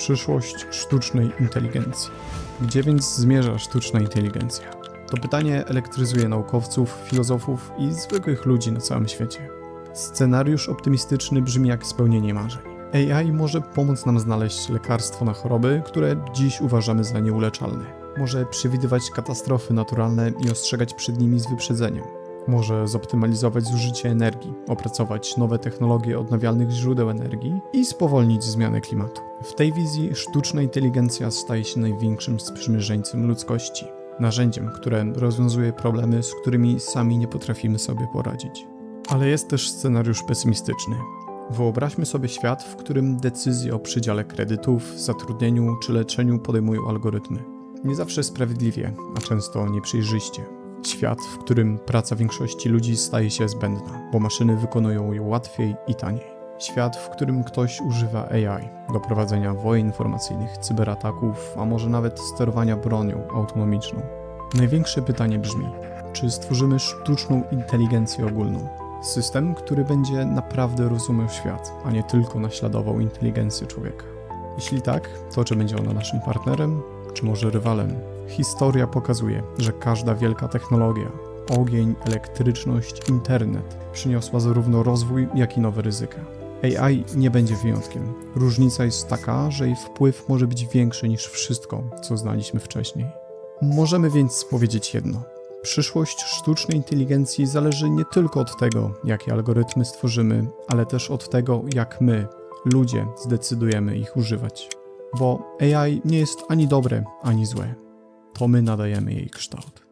Przyszłość sztucznej inteligencji. Gdzie więc zmierza sztuczna inteligencja? To pytanie elektryzuje naukowców, filozofów i zwykłych ludzi na całym świecie. Scenariusz optymistyczny brzmi jak spełnienie marzeń. AI może pomóc nam znaleźć lekarstwo na choroby, które dziś uważamy za nieuleczalne. Może przewidywać katastrofy naturalne i ostrzegać przed nimi z wyprzedzeniem. Może zoptymalizować zużycie energii, opracować nowe technologie odnawialnych źródeł energii i spowolnić zmianę klimatu. W tej wizji sztuczna inteligencja staje się największym sprzymierzeńcem ludzkości, narzędziem, które rozwiązuje problemy, z którymi sami nie potrafimy sobie poradzić. Ale jest też scenariusz pesymistyczny. Wyobraźmy sobie świat, w którym decyzje o przydziale kredytów, zatrudnieniu czy leczeniu podejmują algorytmy. Nie zawsze sprawiedliwie, a często nieprzejrzyście. Świat, w którym praca większości ludzi staje się zbędna, bo maszyny wykonują ją łatwiej i taniej. Świat, w którym ktoś używa AI do prowadzenia wojen informacyjnych, cyberataków, a może nawet sterowania bronią autonomiczną. Największe pytanie brzmi: czy stworzymy sztuczną inteligencję ogólną? System, który będzie naprawdę rozumiał świat, a nie tylko naśladował inteligencję człowieka. Jeśli tak, to czy będzie ona naszym partnerem, czy może rywalem? Historia pokazuje, że każda wielka technologia ogień, elektryczność, internet przyniosła zarówno rozwój, jak i nowe ryzyka. AI nie będzie wyjątkiem. Różnica jest taka, że jej wpływ może być większy niż wszystko, co znaliśmy wcześniej. Możemy więc powiedzieć jedno. Przyszłość sztucznej inteligencji zależy nie tylko od tego, jakie algorytmy stworzymy, ale też od tego, jak my, ludzie, zdecydujemy ich używać. Bo AI nie jest ani dobre, ani złe. To my nadajemy jej kształt.